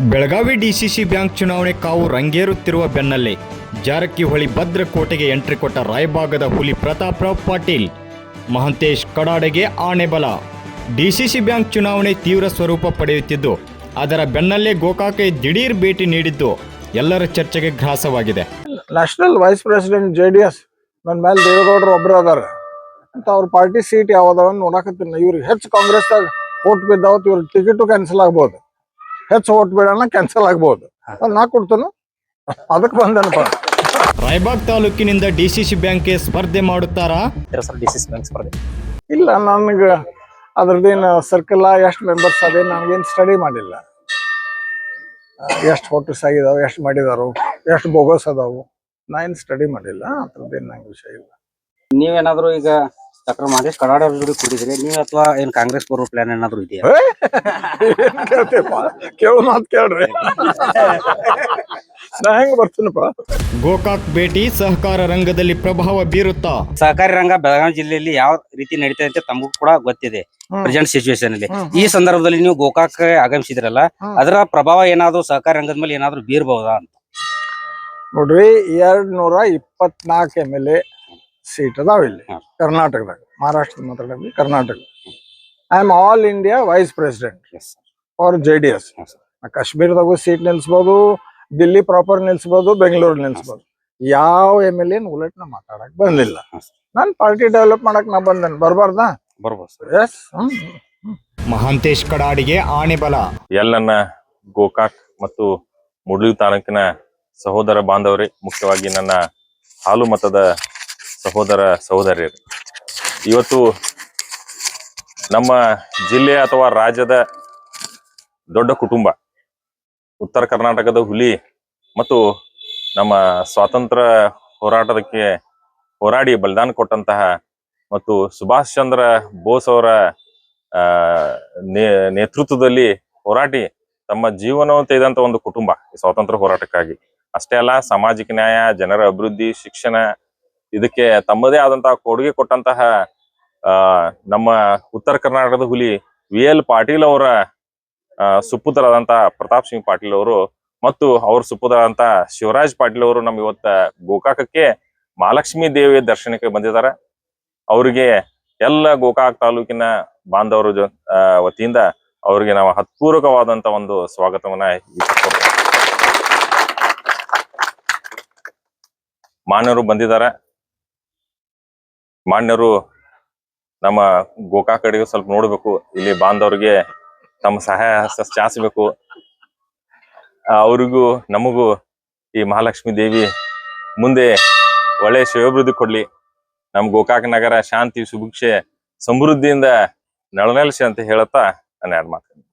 Belagavi DCC bank ಚುನಾವಣೆ ಕಾವು ರಂಗೇರುತ್ತಿರುವ ಬೆನ್ನಲ್ಲೇ ಜಾರಕಿಹೊಳಿ ಭದ್ರಕೋಟೆಗೆ ಎಂಟ್ರಿ ಕೊಟ್ಟ ರಾಯಭಾಗದ ಹುಲಿ ಪ್ರತಾಪ್ರಾವ್ ಪಾಟೀಲ್. ಮಹಂತೇಶ್ ಕಡಾಡೆಗೆ ಆಣೆಬಲ ಡಿಸಿಸಿ ಬ್ಯಾಂಕ್ ಚುನಾವಣೆ ತೀವ್ರ ಸ್ವರೂಪ ಪಡೆಯುತ್ತಿದ್ದು, ಅದರ ಬೆನ್ನಲ್ಲೇ ಗೋಕಾಕೆ ದಿಢೀರ್ ಭೇಟಿ ನೀಡಿದ್ದು ಎಲ್ಲರ ಚರ್ಚೆಗೆ ಗ್ರಾಸವಾಗಿದೆ. National vice president J D S ನನ್ನ ಮೇಲೆ ದೇವೇಗೌಡರು ಒಬ್ಬರು ಅದಾರ. ಅಂತ ಅವ್ರ ಪಾರ್ಟಿ ಸೀಟ್ ಯಾವ್ದಾವ ನೋಡಾಕತ್ತಿಲ್ಲ ಇವ್ರಿಗೆ ಹೆಚ್ಚು ಕಾಂಗ್ರೆಸ್ದಾಗ ಓಟ್ ಬಿದ್ದಾವತ್ತು ಇವ್ರ ಟಿಕೆಟು ಕ್ಯಾನ್ಸಲ್ ಆಗ್ಬೋದು. ಹೆಚ್ಚು ಓಟ್ ಬಿಡೋಣ ಕ್ಯಾನ್ಸಲ್ ಆಗ್ಬಹುದು ಅದ್ ನಾ ಕೊಡ್ತೇನೆ? ಅದಕ್ಕೆ ಬಂದೇನಪ್ಪ. ರಾಯಬಾಗ್ ತಾಲೂಕಿನಿಂದ ಡಿಸಿಸಿ ಬ್ಯಾಂಕ್ಗೆ ಸ್ಪರ್ಧೆ ಮಾಡುತ್ತಾರಾ? ಸರ್ ಡಿ ಸಿ ಬ್ಯಾಂಕ್ ಸ್ಪರ್ಧೆ. ಇಲ್ಲ ನನಗೆ ಅದ್ರದ್ದೇನು ಸರ್ಕಲ್ ಎಷ್ಟು ಮೆಂಬರ್ಸ್ ಅದೇ ನನಗೇನು ಸ್ಟಡಿ ಮಾಡಿಲ್ಲ. ಎಷ್ಟು ಫೋಟೋಸ್ ಆಗಿದಾವೆ ಎಷ್ಟು ಮಾಡಿದಾರು ಎಷ್ಟು ಬೋಗಸ್ ಅದಾವು ನಾ ಏನು ಸ್ಟಡಿ ಮಾಡಿಲ್ಲ ಅದ್ರದ್ದೇನು ನಂಗೆ ವಿಷಯ ಇಲ್ಲ. ನೀವೇನಾದರೂ ಈಗ ಡಾಕ್ಟರ್ ಮಹೇಶ್ ಕಡಾಡ ಅವ್ರ ಜೋಡಿ ಕೂಡಿದ್ರಿ ನೀವ್ ಅಥವಾ ಏನ್ ಕಾಂಗ್ರೆಸ್ ಬರೋ ಪ್ಲಾನ್ ಏನಾದ್ರು ಇದೆಯಾ? ಕೇಳೋ ಮಾತು ಕೇಳ್ರಿ. ನಾ ಹೆಂಗ್ ಬರ್ತೀನಪ್ಪ? ಗೋಕಾಕ್ ಭೇಟಿ ಸಹಕಾರ ರಂಗದಲ್ಲಿ ಪ್ರಭಾವ ಬೀರುತ್ತಾ? ಸಹಕಾರಿ ರಂಗ ಬೆಳಗಾವಿ ಜಿಲ್ಲೆಯಲ್ಲಿ ಯಾವ ರೀತಿ ನಡೀತಾ ಅಂತ ತಮಗೂ ಕೂಡ ಗೊತ್ತಿದೆ. ಪ್ರೆಸೆಂಟ್ ಸಿಚುವೇಶನ್ ಅಲ್ಲಿ. ಈ ಸಂದರ್ಭದಲ್ಲಿ ನೀವು ಗೋಕಾಕ್ ಆಗಮಿಸಿದ್ರಲ್ಲ. ಅದರ ಪ್ರಭಾವ ಏನಾದ್ರು ಸಹಕಾರಿ ರಂಗದ ಮೇಲೆ ಏನಾದ್ರು ಬೀರ್ಬಹುದಾ ಅಂತ? ನೋಡ್ರಿ ಎರಡ್ ನೂರ ಇಪ್ಪತ್ನಾಲ್ಕು ಎಂ ಎಲ್ ಎ ಸೀಟ್ ಅದಾವ ಇಲ್ಲಿ ಕರ್ನಾಟಕದಾಗ ಮಹಾರಾಷ್ಟ್ರದ ಮಾತಾಡಿ Karnataka. I am all India vice president for J D S ಕಾಶ್ಮೀರದಾಗೂ seat ನಿಲ್ಸ್ಬೋದು ದಿಲ್ಲಿ ಪ್ರಾಪರ್ ನಿಲ್ಸ್ಬೋದು ಬೆಂಗಳೂರು ನಿಲ್ಸ್ಬೋದು. ಯಾವ ಎಂ ಎಲ್ ಎನ್ ಉಲಟ್ ನಾ ಮಾತಾಡಕ್ ಬಂದಿಲ್ಲ. ನಾನು ಪಾರ್ಟಿ ಡೆವಲಪ್ ಮಾಡಕ್ ನಾ ಬಂದೇನೆ ಬರಬಾರ್ದ? ಬರ್ಬೋದು ಎಸ್ ಮಹಾಂತೇಶ್ ಕಡಾಡಿಗೆ ಆಣೆಬಲ. ಎಲ್ಲನ್ನ ಗೋಕಾಕ್ ಮತ್ತು ಮುಡ್ಲಿ ತಾಲೂಕಿನ ಸಹೋದರ ಬಾಂಧವರೇ ಮುಖ್ಯವಾಗಿ ನನ್ನ ಹಾಲು ಮತದ ಸಹೋದರ ಸಹೋದರಿಯರು. ಇವತ್ತು ನಮ್ಮ ಜಿಲ್ಲೆ ಅಥವಾ ರಾಜ್ಯದ ದೊಡ್ಡ ಕುಟುಂಬ, ಉತ್ತರ ಕರ್ನಾಟಕದ ಹುಲಿ ಮತ್ತು ನಮ್ಮ ಸ್ವಾತಂತ್ರ್ಯ ಹೋರಾಟದಕ್ಕೆ ಹೋರಾಡಿ ಬಲಿದಾನ ಕೊಟ್ಟಂತಹ ಮತ್ತು ಸುಭಾಷ್ ಚಂದ್ರ ಬೋಸ್ ಅವರ ನೇತೃತ್ವದಲ್ಲಿ ಹೋರಾಟಿ ತಮ್ಮ ಜೀವನವನ್ನು ತೆಗೆದಂತ ಒಂದು ಕುಟುಂಬ ಸ್ವಾತಂತ್ರ್ಯ ಹೋರಾಟಕ್ಕಾಗಿ. ಅಷ್ಟೇ ಅಲ್ಲ, ಸಾಮಾಜಿಕ ನ್ಯಾಯ, ಜನರ ಅಭಿವೃದ್ಧಿ, ಶಿಕ್ಷಣ ಇದಕ್ಕೆ ತಮ್ಮದೇ ಆದಂತಹ ಕೊಡುಗೆ ಕೊಟ್ಟಂತಹ, ಆ, ನಮ್ಮ ಉತ್ತರ ಕರ್ನಾಟಕದ ಹುಲಿ ವಿ ಎಲ್ ಪಾಟೀಲ್ ಅವರ ಸುಪುತ್ರರಾದಂತಹ ಪ್ರತಾಪ್ ಸಿಂಗ್ ಪಾಟೀಲ್ ಅವರು ಮತ್ತು ಅವ್ರ ಸುಪುತ್ರರಾದಂತಹ ಶಿವರಾಜ್ ಪಾಟೀಲ್ ಅವರು ನಮ್ ಇವತ್ತ ಗೋಕಾಕಕ್ಕೆ ಮಹಾಲಕ್ಷ್ಮಿ ದೇವಿಯ ದರ್ಶನಕ್ಕೆ ಬಂದಿದ್ದಾರೆ. ಅವರಿಗೆ ಎಲ್ಲ ಗೋಕಾಕ್ ತಾಲೂಕಿನ ಬಾಂಧವರ ವತಿಯಿಂದ ಅವರಿಗೆ ನಾವು ಹತ್ಪೂರ್ವಕವಾದಂತ ಒಂದು ಸ್ವಾಗತವನ್ನ ಮಾನ್ಯರು ಬಂದಿದ್ದಾರೆ. ಮಾನ್ಯರು ನಮ್ಮ ಗೋಕಾಕ್ ಕಡೆಗೆ ಸ್ವಲ್ಪ ನೋಡ್ಬೇಕು. ಇಲ್ಲಿ ಬಾಂಧವರಿಗೆ ತಮ್ಮ ಸಹಾಯ ಚಾಚಬೇಕು. ಅವ್ರಿಗೂ, ನಮಗೂ ಈ ಮಹಾಲಕ್ಷ್ಮಿ ದೇವಿ ಮುಂದೆ ಒಳ್ಳೆ ಶಿವಾಭಿವೃದ್ಧಿ ಕೊಡ್ಲಿ. ನಮ್ ಗೋಕಾಕ ನಗರ ಶಾಂತಿ, ಸುಭಿಕ್ಷೆ, ಸಮೃದ್ಧಿಯಿಂದ ನಳನಳಿಸಿ ಅಂತ ಹೇಳುತ್ತಾ ನಾನು ಎರಡು ಮಾತು